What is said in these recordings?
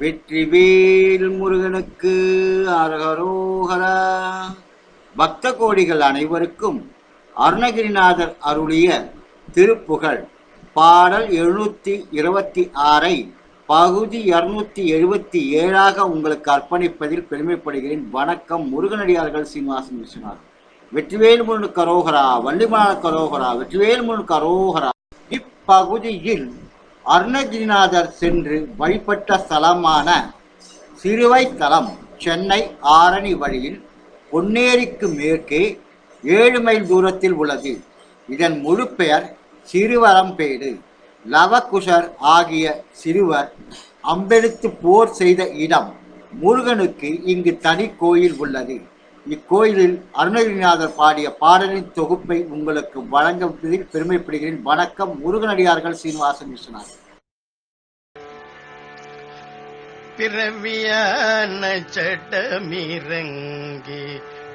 வெற்றிவேல் முருகனுக்கு அரகரோகரா பக்த கோடிகள் அனைவருக்கும் அருணகிரிநாதர் அருளிய திருப்புகழ். பாடல் எழுநூத்தி இருபத்தி ஆறை பகுதி இருநூத்தி எழுபத்தி ஏழாக உங்களுக்கு அர்ப்பணிப்பதில் பெருமைப்படுகிறேன். வணக்கம் முருகனடியார்கள் சீனிவாசன் விஸ்வநாதன். வெற்றிவேல் முருகனுக்கு அரோகரா வள்ளிமலான கரோகரா வெற்றிவேல் முருகனுக்கு அரோகரா. இப்பகுதியில் அருணகிரிநாதர் சென்று வழிபட்ட ஸ்தலமான சிறுவைத்தலம் சென்னை ஆரணி வழியில் பொன்னேரிக்கு மேற்கே ஏழு மைல் தூரத்தில் உள்ளது. இதன் முழு பெயர் சிறுவரம்பேடு. லவகுஷர் ஆகிய சிறுவர் அம்பெடுத்து போர் செய்த இடம் முருகனுக்கு இங்கு தனி கோயில் உள்ளது. இக்கோயிலில் அருணகிரிநாதர் பாடிய பாடலின் தொகுப்பை உங்களுக்கு வழங்குவதில் பெருமைப்படுகிறேன். வணக்கம். முருகனடியார்கள் சீனிவாசன் விஸ்வநாதன் பிறவியான சட்டமிறங்கி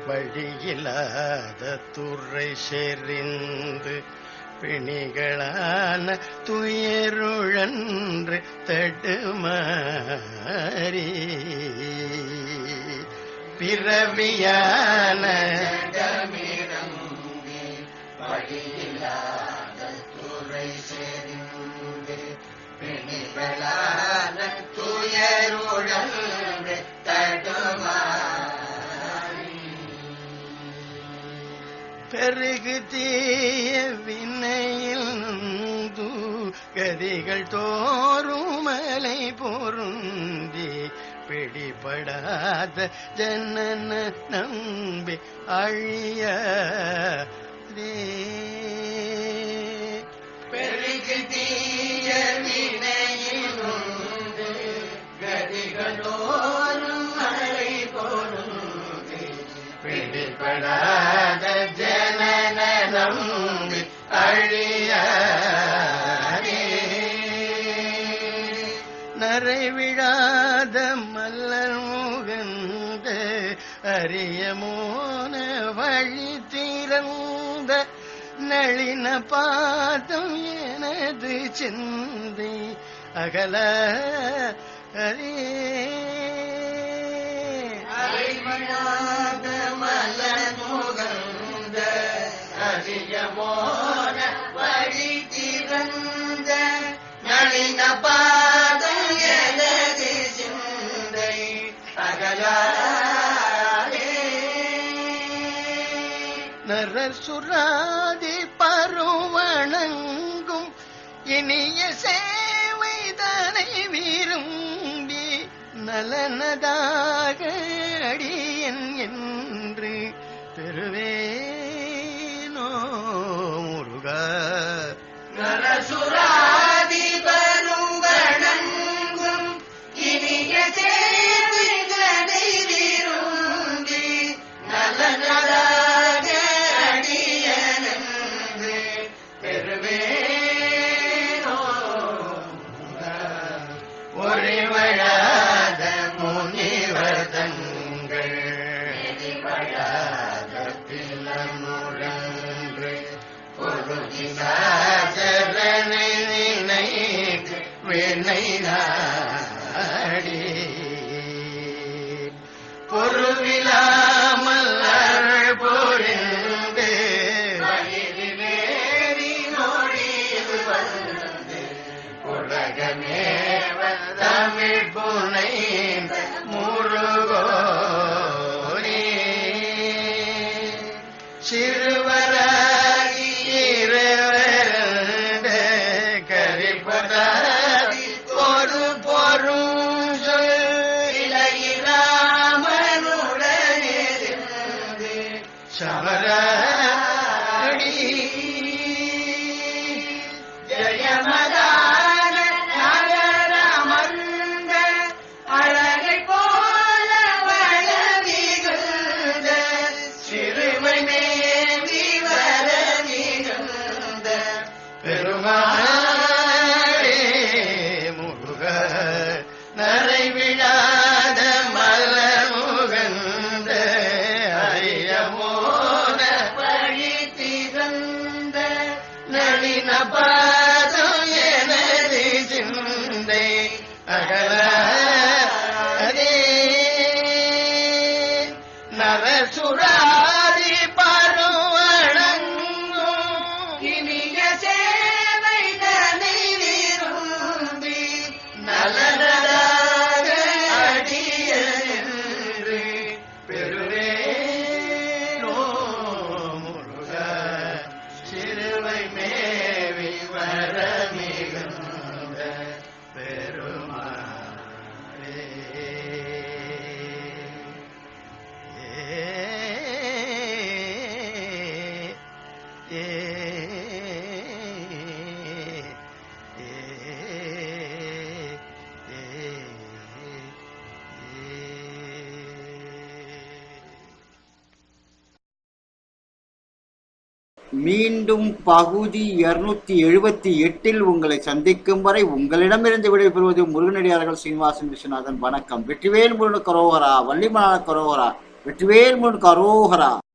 வழியில்லாத துறை செறிந்து பிணிகளான துயருழன்று தடுமாறி பிறவியான பெருகு தீய வினையில் கதிகள் தோறும் மலை பொருந்தி பிடிபடாத ஜனன நம்பி அழிய பெருகு தீய வினையில் நொந்து கதிகள் தோறும் மலை பொருந்தி பிடிபடாத அரியமோன வழி திறந்த நளின பாதம் எனது சிந்தை அகல அரே மலர் முகந்த அரியமோ நரசுராதி பருவணங்கும் இனிய சேவை சேவைதனை விரும்பி நலனதாக அடியன் என்று பெறுவேனோ பொருளினாச்சரணை நினைக்கு வினை நாடி. பொருவிலாமல் அருள் வயிறிலேறி வந்து தமிழ் புனைந்த கரிப்பதாதி ஒரு பொருள் சொல் இளையிராமனுடனே Ah, acá. மீண்டும் பகுதி இருநூத்தி எழுபத்தி எட்டில் உங்களை சந்திக்கும் வரை உங்களிடமிருந்து விடைபெறுவது முருகனடியார்கள் சீனிவாசன் விஸ்வநாதன். வணக்கம். வெற்றிவேல் முருகன் கரோகரா. வள்ளிமலான கரோகரா. வெற்றிவேல் முருகன் கரோகரா.